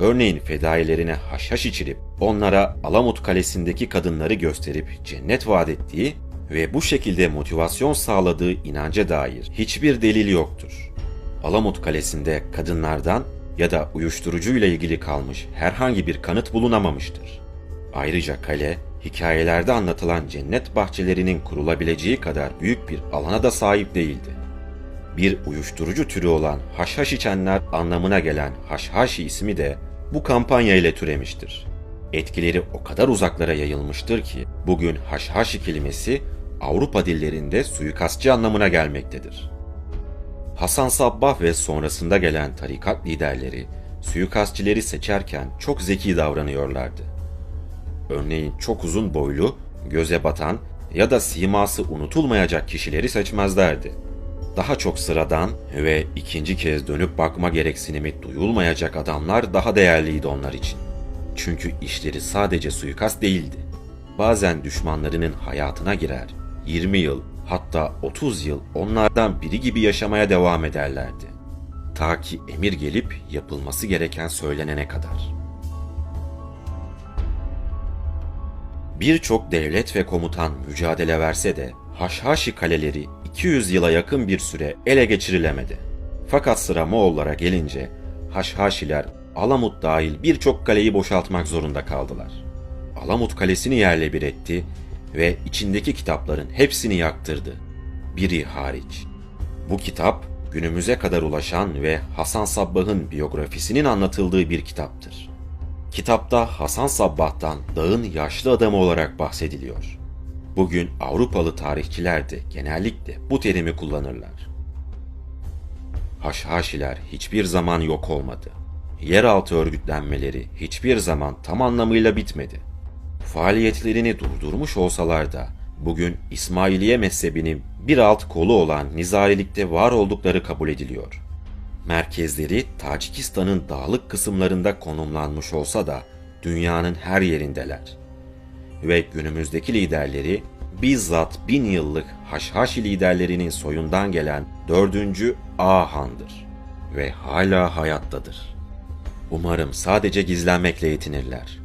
Örneğin fedailerine haşhaş içirip onlara Alamut Kalesi'ndeki kadınları gösterip cennet vaat ettiği ve bu şekilde motivasyon sağladığı inanca dair hiçbir delil yoktur. Alamut Kalesi'nde kadınlardan ya da uyuşturucuyla ilgili kalmış herhangi bir kanıt bulunamamıştır. Ayrıca kale, hikayelerde anlatılan cennet bahçelerinin kurulabileceği kadar büyük bir alana da sahip değildi. Bir uyuşturucu türü olan haşhaş içenler anlamına gelen haşhaşi ismi de bu kampanya ile türemiştir. Etkileri o kadar uzaklara yayılmıştır ki bugün haşhaşi kelimesi Avrupa dillerinde suikastçı anlamına gelmektedir. Hasan Sabbah ve sonrasında gelen tarikat liderleri suikastçileri seçerken çok zeki davranıyorlardı. Örneğin çok uzun boylu, göze batan ya da siması unutulmayacak kişileri seçmezlerdi. Daha çok sıradan ve ikinci kez dönüp bakma gereksinimi duyulmayacak adamlar daha değerliydi onlar için. Çünkü işleri sadece suikast değildi. Bazen düşmanlarının hayatına girer, 20 yıl hatta 30 yıl onlardan biri gibi yaşamaya devam ederlerdi. Ta ki emir gelip yapılması gereken söylenene kadar. Birçok devlet ve komutan mücadele verse de Haşhaşi kaleleri 200 yıla yakın bir süre ele geçirilemedi. Fakat sıra Moğollara gelince Haşhaşiler Alamut dahil birçok kaleyi boşaltmak zorunda kaldılar. Alamut kalesini yerle bir etti ve içindeki kitapların hepsini yaktırdı. Biri hariç. Bu kitap günümüze kadar ulaşan ve Hasan Sabbah'ın biyografisinin anlatıldığı bir kitaptır. Kitapta Hasan Sabbah'tan dağın yaşlı adamı olarak bahsediliyor. Bugün Avrupalı tarihçiler de genellikle bu terimi kullanırlar. Haşhaşiler hiçbir zaman yok olmadı. Yeraltı örgütlenmeleri hiçbir zaman tam anlamıyla bitmedi. Faaliyetlerini durdurmuş olsalar da bugün İsmailiye mezhebinin bir alt kolu olan Nizarilikte var oldukları kabul ediliyor. Merkezleri Tacikistan'ın dağlık kısımlarında konumlanmış olsa da dünyanın her yerindeler. Ve günümüzdeki liderleri bizzat bin yıllık Haşhaşi liderlerinin soyundan gelen dördüncü Ahan'dır ve hala hayattadır. Umarım sadece gizlenmekle yetinirler.